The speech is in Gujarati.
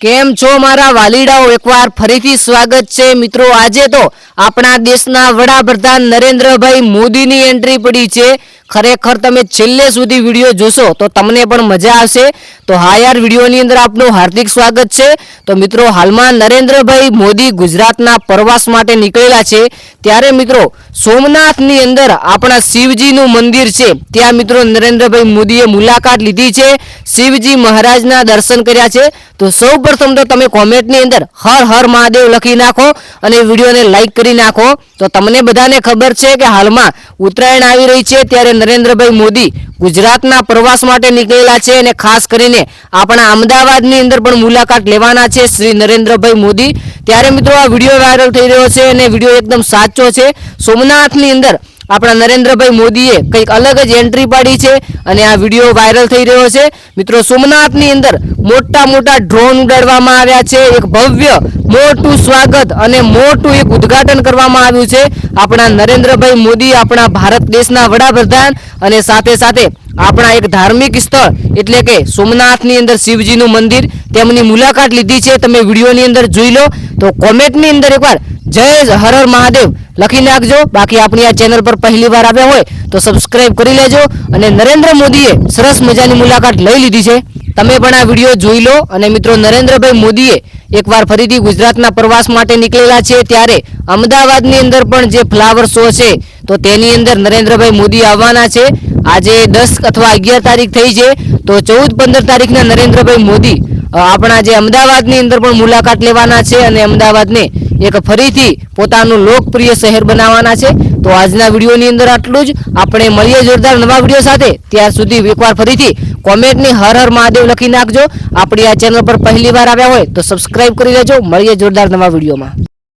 કેમ છો મારા વાલીડાઓ? એકવાર ફરીથી સ્વાગત છે. મિત્રો, આજે તો આપણા દેશના વડાપ્રધાન નરેન્દ્રભાઈ મોદીની એન્ટ્રી પડી છે. ખરેખર તમે છેલ્લે સુધી વીડિયો જોશો તો તમને પણ મજા આવશે. તો હા યાર, વિડીયોની અંદર આપનું હાર્દિક સ્વાગત છે. તો મિત્રો, હાલમાં નરેન્દ્રભાઈ મોદી ગુજરાતના પ્રવાસ માટે નીકળેલા છે. ત્યારે મિત્રો, સોમનાથની અંદર આપણા શિવજીનું મંદિર છે. ત્યાં મિત્રો નરેન્દ્રભાઈ મોદીએ મુલાકાત લીધી છે. શિવજી મહારાજના દર્શન કર્યા છે. તો સૌ પ્રથમ તો તમે કોમેન્ટની અંદર હર હર મહાદેવ લખી નાખો અને વિડીયોને લાઈક કરી નાખો. તો તમને બધાને ખબર છે કે હાલમાં ઉત્તરાયણ આવી રહી છે. ત્યારે નરેન્દ્રભાઈ મોદી ગુજરાતના પ્રવાસ માટે નીકળેલા છે અને ખાસ કરીને આપણા અમદાવાદની અંદર પણ મુલાકાત લેવાના છે શ્રી નરેન્દ્રભાઈ મોદી. ત્યારે મિત્રો આ વીડિયો વાયરલ થઈ રહ્યો છે અને વીડિયો એકદમ સાચો છે. સોમનાથની અંદર આપણા નરેન્દ્રભાઈ મોદીએ કંઈક અલગ જ એન્ટ્રી પાડી છે અને આ વીડિયો વાયરલ થઈ રહ્યો છે. મિત્રો, સોમનાથની અંદર મોટા મોટા ડ્રોન ઉડાડવામાં આવ્યા છે. એક ભવ્ય, મોટું સ્વાગત અને મોટું એક ઉદ્ઘાટન કરવામાં આવ્યું છે. આપણા નરેન્દ્રભાઈ મોદી આપણા ભારત દેશના વડાપ્રધાન અને સાથે સાથે આપણા એક ધાર્મિક સ્થળ એટલે કે સોમનાથની અંદર શિવજીનું મંદિર તેમની મુલાકાત લીધી છે. તમે વિડીયોની અંદર જોઈ લો. તો કોમેન્ટની અંદર એકવાર જય હર હર મહાદેવ. લખી નાખજો. બાકી આપણી આ ચેનલ પર પહેલી વાર આવ્યા હોય તો સબસ્ક્રાઈબ કરી લેજો અને નરેન્દ્ર મોદીએ સરસ મજાની મુલાકાત લઈ લીધી છે. તમે પણ આ વીડિયો જોઈ લો અને મિત્રો નરેન્દ્રભાઈ મોદીએ એકવાર ફરીથી ગુજરાતના પ્રવાસ માટે નીકળેલા છે ત્યારે અમદાવાદની અંદર પણ જે ફ્લાવર શો છે તો તેની અંદર નરેન્દ્રભાઈ મોદી આવવાના છે. આજે દસ અથવા અગિયાર તારીખ થઈ છે તો ચૌદ પંદર તારીખના નરેન્દ્રભાઈ મોદી આપણા જે અમદાવાદની અંદર પણ મુલાકાત લેવાના છે અને અમદાવાદને એક ફરીથી પોતાનું લોકપ્રિય શહેર બનાવવાના છે. તો આજના વિડીયોની અંદર આટલું જ. આપણે મળીએ જોરદાર નવા વીડિયો સાથે. ત્યાર સુધી એકવાર ફરીથી કોમેન્ટની હર હર મહાદેવ લખી નાખજો. આપણી આ ચેનલ પર પહેલી વાર આવ્યા હોય તો સબસ્ક્રાઇબ કરી લેજો. મળીએ જોરદાર નવા વિડીયોમાં.